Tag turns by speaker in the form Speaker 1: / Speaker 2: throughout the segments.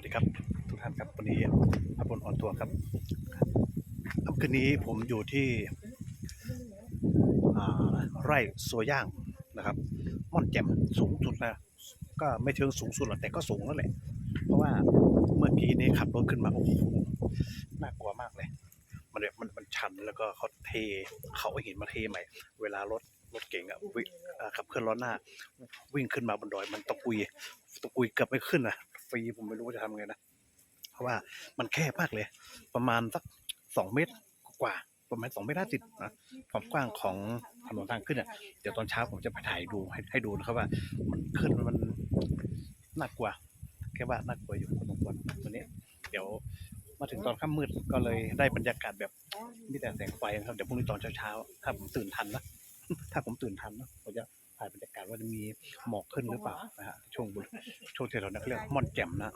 Speaker 1: วัสดีครับทุกท่านครับวันนี้อาบนออนทัวครับครับคืนนี้ผมอยู่ที่ไร่สวย่างนะครับ ม่อนแจ่มสูงสุดแล้วก็ไม่เชิงสูงสุดหรอกแต่ก็สูงแล้วแหละ เพราะว่าเมื่อกี้นี้ขับรถขึ้นมาโอ้โหน่ากลัวมากเลยมันแบบมันมันชันแล้วก็เขาเทเขาหินมาเทใหม่ เวลารถรถเก๋งอะวิ่งขับเคลื่อนล้อหน้า วิ่งขึ้นมาบนดอยมันตะกุยตะกุยเกือบไม่ขึ้นอะ ฟรีผมไม่รู้ว่าจะทำไงนะ เพราะว่ามันแคบมากเลย ประมาณสักสองเมตรกว่าประมาณสองเมตรห้าสิบนะความกว้างของถนนทางขึ้นอะเดี๋ยวตอนเช้าผมจะไปถ่ายดูให้ให้ดูนะครับว่า มันขึ้นมันน่ากลัวแค่ว่าน่ากลัวอยู่พอสมควรตัวนี้ เดี๋ยวมาถึงตอนค่ำมืดก็เลยได้บรรยากาศแบบมีแต่แสงไฟนะครับเดี๋ยวพรุ่งนี้ตอนเช้าๆถ้าผมตื่นทันนะถ้าผมตื่นทันนะ ว่าจะมีหมอกขึ้นหรือเปล่านะฮะช่วงบนช่วงที่เราเนี่ยเขาเรียกว่าม่อนแจ่มนะ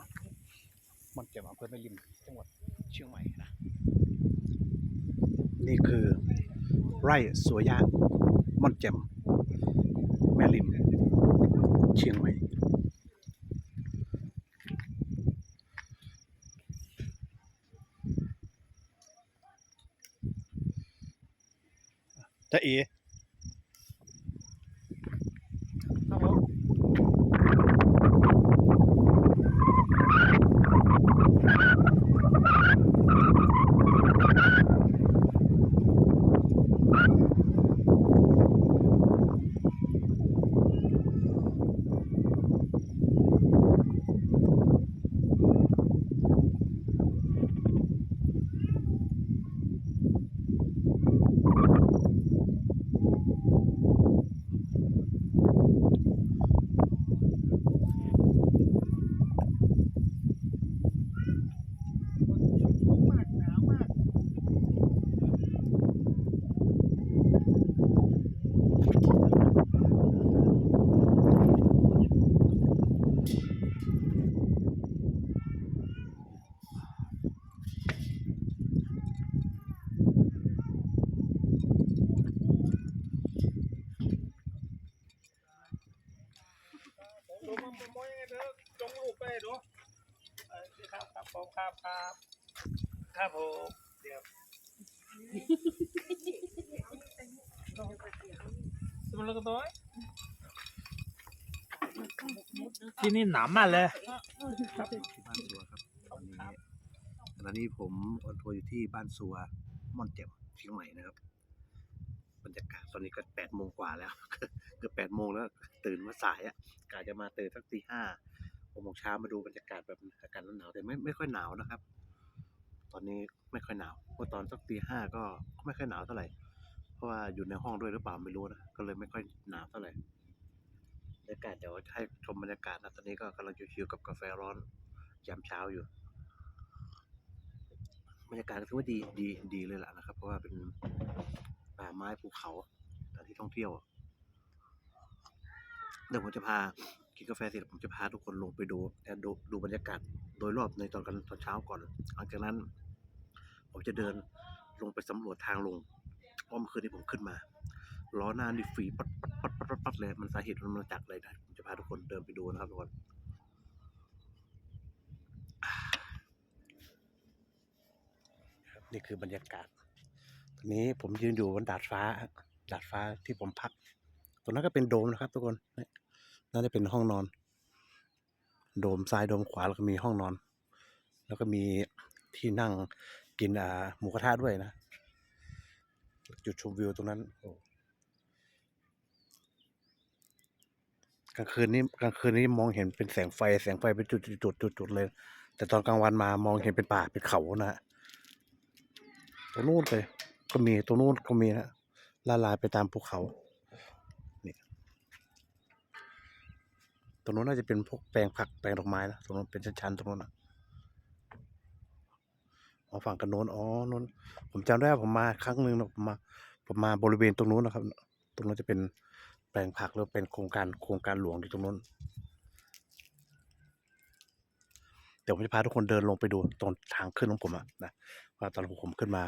Speaker 1: ม่อนแจ่มอำเภอแม่ริมจังหวัดเชียงใหม่นะนี่คือไร่สวยย่างม่อนแจ่มแม่ริม เชียงใหม่จะเอ
Speaker 2: ดูมันเป็นมวยยังไงเถอะจงลูกไปดูเออครับครับผมครับครับครับผมเดี๋ยวสมันแล้วก็ตัวที่นี่หนามากเลย
Speaker 1: ที่บ้านสัวครับตอนนี้ขณะนี้ผมออนทัวร์อยู่ที่บ้านสัวม่อนแจ่มเชียงใหม่นะครับบ รรยากาศตอนนี้ก็แปดโมงกว่าแล้วเกือบแปดโมงแล้วตื่นมาสายอะกะจะมาตื่นสักตีห้าหกโมงเช้ามาดูบรรยากาศแบบอากาศหนาวแต่ไม่ไม่ค่อยหนาวนะครับ ตอนนี้ไม่ค่อยหนาวเพราะตอนสักตีห้าก็ไม่ค่อยหนาวเท่าไหร่เพราะว่าอยู่ในห้องด้วยหรือเปล่าไม่รู้นะก็เลยไม่ค่อยหนาวเท่าไหร่บรรยากาศเดี๋ยวให้ชมบรรยากาศนะตอนนี้ก็กำลังชิวๆกับกาแฟร้อนยามเช้าอยู่บรรยากาศถือว่าดีดีดีเลยล่ะนะครับ เพราะว่าเป็น ป่าไม้ภูเขาสถานที่ท่องเที่ยว เดี๋ยวผมจะพากินกาแฟเสร็จผมจะพาทุกคนลงไปดูแดูดูบรรยากาศโดยรอบในตอนกันตอนเช้าก่อน หลังจากนั้น ผมจะเดินลงไปสำรวจทางลงเพราะเมื่อคืนที่ผมขึ้นมาล้อหน้านี่ฝีปัดปัดปัดปัดปัดเลยมันสาเหตุมันมาจากอะไรนะผมจะพาทุกคนเดินไปดูนะครับทุกคนนี่คือบรรยากาศ นนี้ผมยืนอยู่บนดาดฟ้า ดาดฟ้าที่ผมพัก ตรงนั้นก็เป็นโดมนะครับ ทุกคนนี่น่าจะเป็นห้องนอน โดมซ้ายโดมขวาแล้วก็มีห้องนอน แล้วก็มีที่นั่งกินอ่าหมูกระทะด้วยนะ จุดชมวิวตรงนั้นกลางคืนนี้กลางคืนนี้มองเห็นเป็นแสงไฟ แสงไฟเป็นจุดจุดจุดจุดเลย แต่ตอนกลางวันมามองเห็นเป็นป่าเป็นเขานะฮะตรงนู้นเลย ก็มีตรงนู้นก็มีนะลาลายไปตามภูเขาเนี่ยตรงนู้นน่าจะเป็นพวกแปลงผักแปลงดอกไม้นะตรงนู้นเป็นชั้นๆตรงนู้นนะอ๋อฝั่งกันโน้นอ๋อนู้นผมจำได้ว่าผมมาครั้งหนึ่งนะผมมาผมมาบริเวณตรงนู้นนะครับ ตรงนู้นจะเป็นแปลงผักแล้วเป็นโครงการโครงการหลวงอยู่ตรงนู้น เดี๋ยวผมจะพาทุกคนเดินลงไปดูตรงทางขึ้นของผมอะนะ ว่าตอนผมขึ้นมา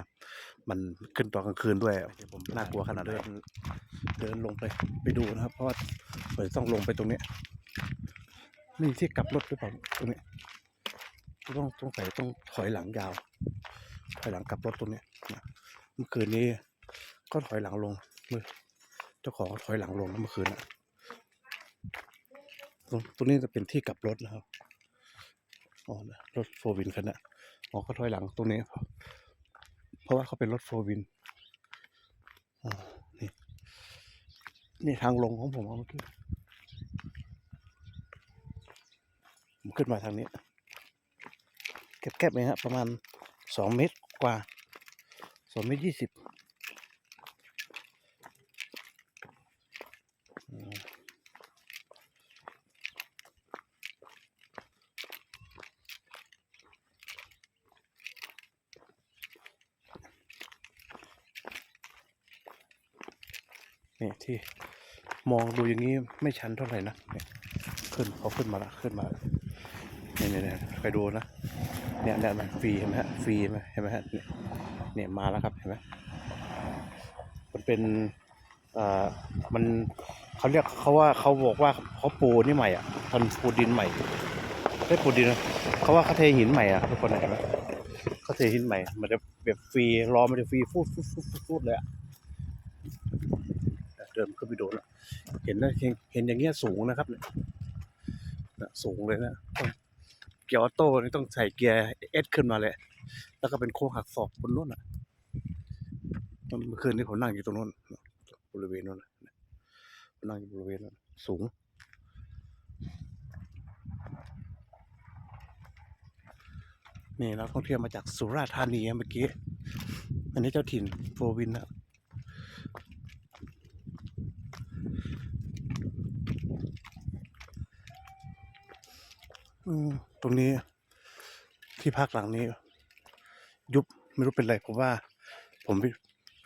Speaker 1: มันขึ้นตอนกลางคืนด้วยผมน่ากลัวขนาดเดินเดินลงไปไปดูนะครับ เพราะว่าเดี๋ยวต้องลงไปตรงนี้นี่ที่กลับรถหรือเปล่าตรงนี้ต้องต้องใส่ต้องถอยหลังยาว ถอยหลังกลับรถตรงเนี้ยเมื่อคืนนี้ก็ถอยหลังลงเมื่อเจ้าของถอยหลังลงแล้วเมื่อคืนนะตรงตรงนี้จะเป็นที่กลับรถนะครับอ๋อรถโฟวินคันน่ะอ๋อก็ถอยหลังตรงนี้ เพราะว่าเขาเป็นรถโฟวินนี่นี่ทางลงของผมเอามื่อกี้ผมขึ้นมาทางนี้แคบๆเองฮะประมาณสองเมตรกว่าสองเมตรยี่สิบ ที่มองดูอย่างนี้ไม่ชันเท่าไหร่นะเนี่ยขึ้นเขาขึ้นมาละขึ้นมาเนี่ยเนี่ยไปดูนะเนี่ยเนี่ยมันฟรีเห็นไหมฮะฟรีไหมเห็นไหมฮะเนี่ยเนี่ยมาแล้วครับเห็นไหมมันเป็นเอ่อมันเขาเรียกเขาว่าเขาบอกว่าเขาปูนี่ใหม่อะมันปูดินใหม่ไม่ปูดินนะเขาว่าเขาเทหินใหม่อะทุกคนเห็นไหมเขาเทหินใหม่มันจะแบบฟรีรอมันจะฟรีฟูดฟูดฟูดฟูดฟูดเลยอะ เดินขึ้นไปโดูแล้วเห็นนะเห็นเห็นอย่างเงี้ยสูงนะครับเนี่ยสูงเลยนะเกียร์ออโต้นี่ต้องใส่เกียร์เอสขึ้นมาเลย แล้วก็เป็นโค้งหักศอกบนนู้นอะเมื่อคืนนี้ผมนั่งอยู่ตรงนู้นบริเวณนู้นน่ะผมนั่งอยู่บริเวณนั้นสูงนี่นักท่องเที่ยวมาจากสุราษฎร์ธานีเมื่อกี้ อันนี้เจ้าถิ่นโฟวินนะ ตรงนี้ที่พักหลังนี้ ยุบไม่รู้เป็นไรผมว่า ผม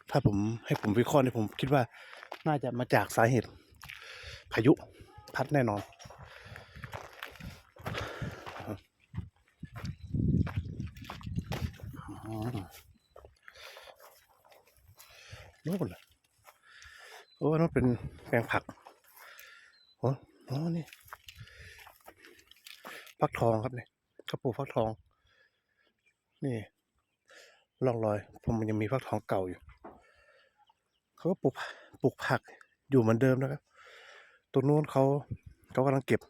Speaker 1: ถ้าผมให้ผมวิเคราะห์เนี่ยผมคิดว่าน่าจะมาจากสาเหตุ พายุพัดแน่นอน นู่นเหรอโอ้นั่นเป็นแปลงผัก โอ้โอ้นี่ ฟักทองครับเนี่ยเขาปลูกฟักทอง นี่ร่องรอยผมมันยังมีฟักทองเก่าอยู่เขาก็ปลูกปลูกผักอยู่เหมือนเดิมนะครับตรงนู้นเขาเขากำลังเก็บ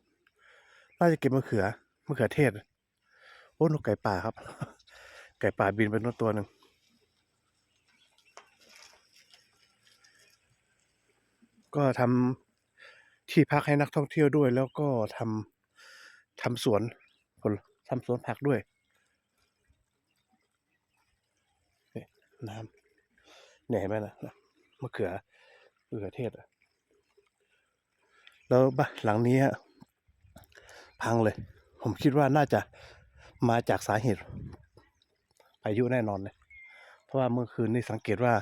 Speaker 1: น่าจะเก็บมะเขือมะเขือเทศ โอ้นกไก่ป่าครับ ไก่ป่าบินไปนู้นตัวหนึ่งก็ทำที่พักให้นักท่องเที่ยวด้วย แล้วก็ทำ ทำสวนผลทำสวนผักด้วยน้ำเนี่ยเห็นไหมนะมะเขือมะเขือเทศอะแล้วบ้านหลังนี้พังเลย ผมคิดว่าน่าจะมาจากสาเหตุพายุแน่นอนเลย เพราะว่าเมื่อคืนนี่สังเกตว่า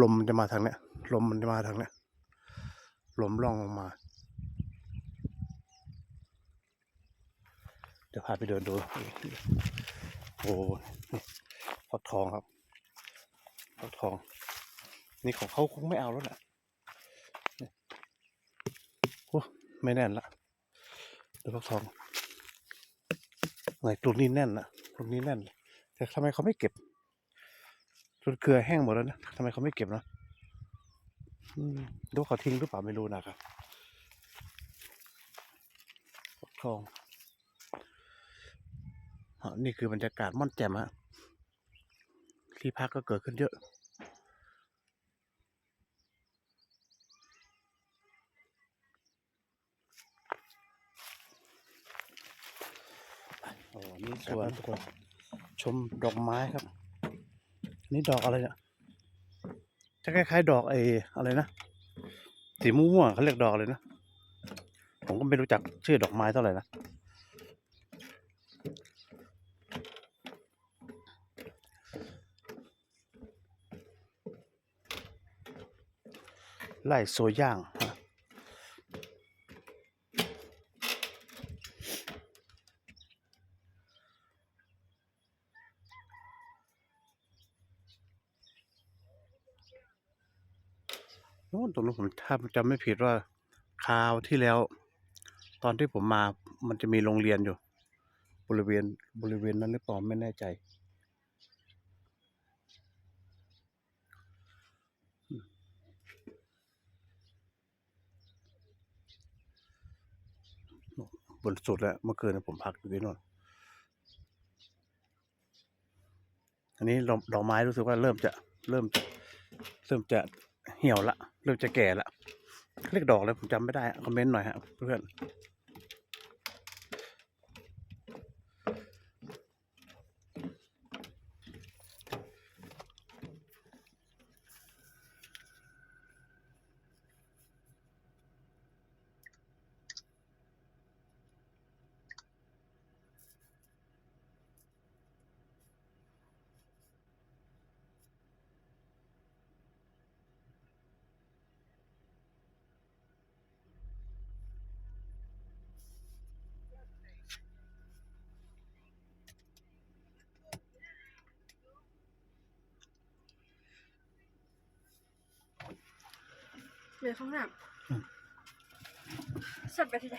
Speaker 1: ลมมันจะมาทางเนี้ย ลมมันจะมาทางเนี้ย ลมล่องลงมา เดี๋ยวพาไปเดินดู โอ้นี่ฟักทองครับฟักทอง นี่ของเขาคงไม่เอาแล้วแหละโอ้ไม่แน่นละเดี๋ยวฟักทองไหนตรงนี้แน่นนะตรงนี้แน่น แต่ทำไมเขาไม่เก็บจนเกลือแห้งหมดแล้วนะทำไมเขาไม่เก็บนะดูเขาทิ้งหรือเปล่าไม่รู้นะครับฟักทอง นี่คือบรรยากาศม่อนแจ่มฮะที่พักก็เกิดขึ้นเยอะ โอ้นี่สวนทุกคน ชมดอกไม้ครับ นี่ดอกอะไรเนี่ย จะคล้ายๆ ดอกไอ้อะไรนะ สีม่วงๆเขาเรียกดอกอะไรนะ ผมก็ไม่รู้จักชื่อดอกไม้เท่าไหร่นะ ไล่โซย่างฮะโน้นตรงนู้นผมถ้าจำไม่ผิดว่าคราวที่แล้ว ตอนที่ผมมามันจะมีโรงเรียนอยู่ บริเวณบริเวณนั้นหรือเปล่าไม่แน่ใจ บนสุดแล้วเมื่อคืนผมพักอยู่ที่นู่นอันนี้ดอกไม้รู้สึกว่าเริ่มจะเริ่มเริ่มจะเหี่ยวละ เริ่มจะแก่ละเรียกดอกเลยผมจำไม่ได้คอมเมนต์หน่อยฮะเพื่อน
Speaker 3: เลยข้างหน้าสดไปที่ไหน